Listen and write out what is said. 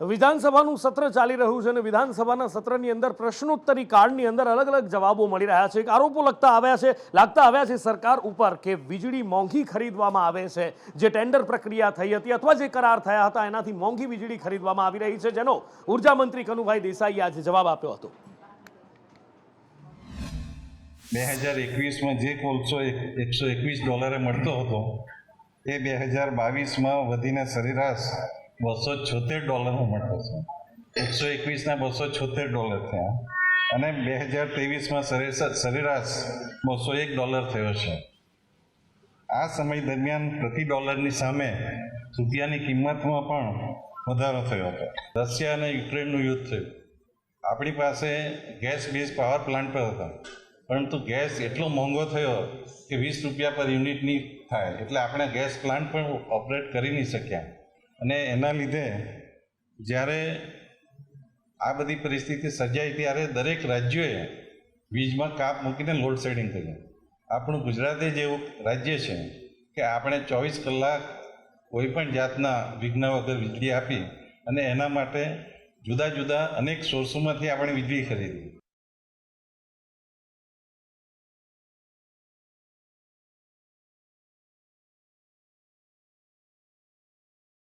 વિધાનસભાનું સત્ર ચાલી રહ્યું છે અને વિધાનસભાના સત્રની અંદર પ્રશ્નોત્તરી કાળની અંદર અલગ અલગ જવાબો મળી રહ્યા છે. આરોપો લગતા આવ્યા છે, લાગતા આવ્યા છે સરકાર ઉપર કે વીજળી મોંઘી ખરીદવામાં આવે છે. જે ટેન્ડર પ્રક્રિયા થઈ હતી અથવા જે કરાર થયા હતા, એનાથી મોંઘી વીજળી ખરીદવામાં આવી રહી છે. જેનો ઊર્જા મંત્રી કનુભાઈ દેસાઈએ આજે જવાબ આપ્યો હતો. બે હજાર એકવીસમાં જે કોલસો એકસો એકવીસ ડોલરે મળતો હતો, એ બે હજાર બાવીસમાં વધીને સરેરાશ બસો છોતેર ડોલરમાં મળતો છે. એકસો એકવીસના બસો છોતેર ડોલર થયા. અને બે હજાર ત્રેવીસમાં સરેરાશ બસો એક ડોલર થયો છે. આ સમય દરમિયાન પ્રતિ ડોલરની સામે રૂપિયાની કિંમતમાં પણ વધારો થયો હતો. રશિયા અને યુક્રેનનું યુદ્ધ થયું. આપણી પાસે ગેસ બેઝ પાવર પ્લાન્ટ પર હતા. પરંતુ ગેસ એટલો મોંઘો થયો કે વીસ રૂપિયા પર યુનિટની થાય. એટલે આપણે ગેસ પ્લાન્ટ પણ ઓપરેટ કરી નહીં શક્યા. અને એના લીધે જ્યારે આ બધી પરિસ્થિતિ સર્જાઈ ત્યારે દરેક રાજ્યોએ વીજમાં કાપ મૂકીને લોડ શેડિંગ કર્યું. આપણું ગુજરાત જ એવું રાજ્ય છે કે આપણે ચોવીસ કલાક કોઈ પણ જાતના વિઘ્ન વગર વીજળી આપી અને એના માટે જુદા જુદા અનેક સોર્સોમાંથી આપણે વીજળી ખરીદી.